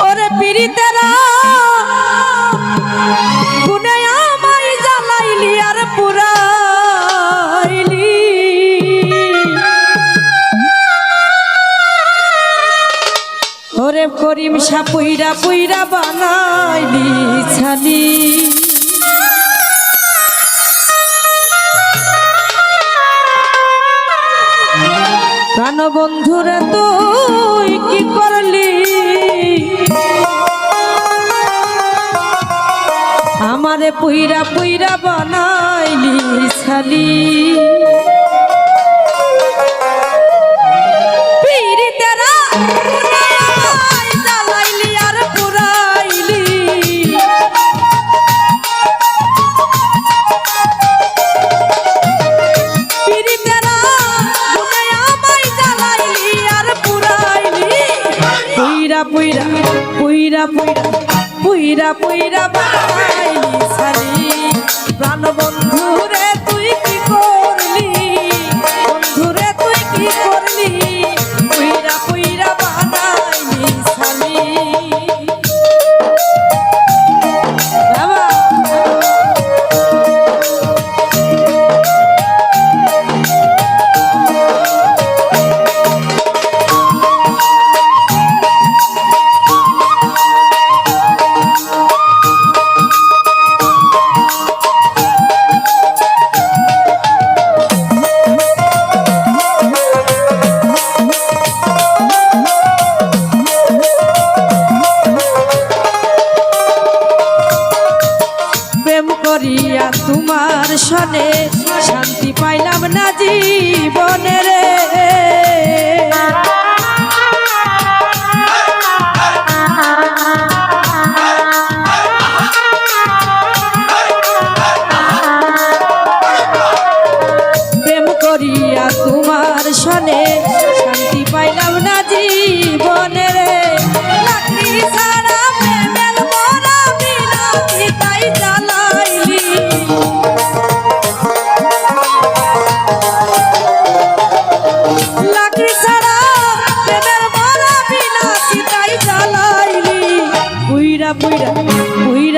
ওরে পিরিতেরা গুনে আমায় জ্বালাইলি আর পুরাইলি। ওরে করিম সা পুইরা বানাইলি ছালি প্রাণ বন্ধুরে তুই আমারে পুইরা পুইরা বানাইলি ছালি পীড়িতেরা পুরাই জ্বালাইলি আর পুইরা পুইরা বাই সারি প্রাণ বন্ধুরে করিয়া তোমার সনে শান্তি পাইলাম না জীবনে রে।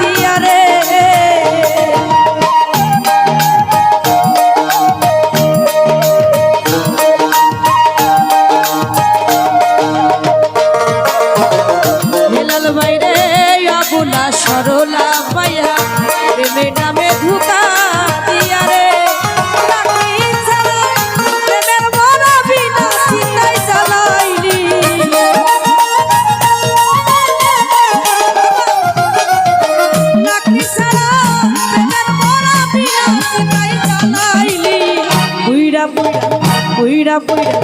দিয়া রে। পুইরা পুইরা পুইরা পুইরা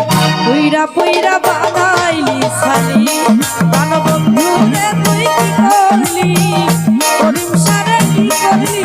পুইরা পুইরা বানাইলি ছালি প্রাণ বন্ধু, রে তুই কি করলি? করিম সারে কি করলি?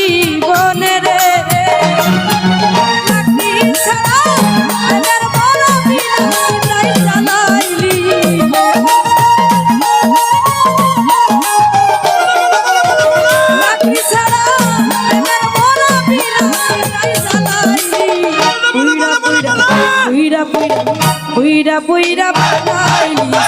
পুইরা পুইরা পুইরা পুইরা বানাইলি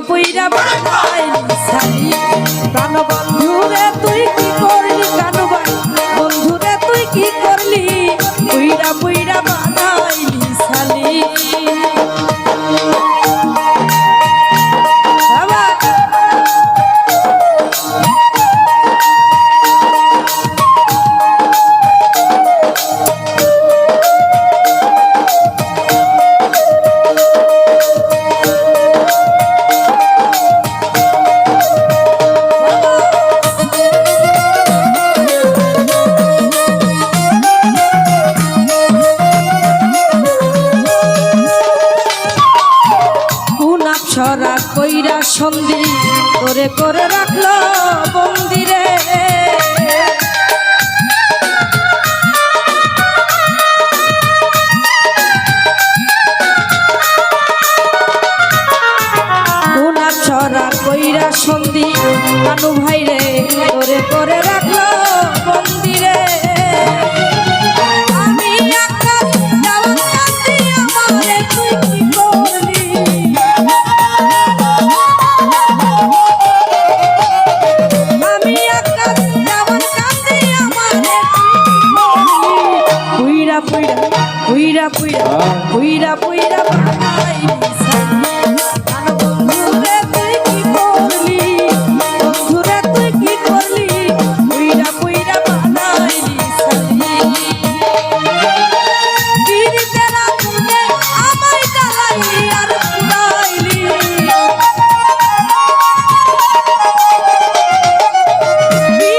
পুইরা পুইরা প্রাণ বন্ধু রে তুই কি করলি?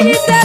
Lisa.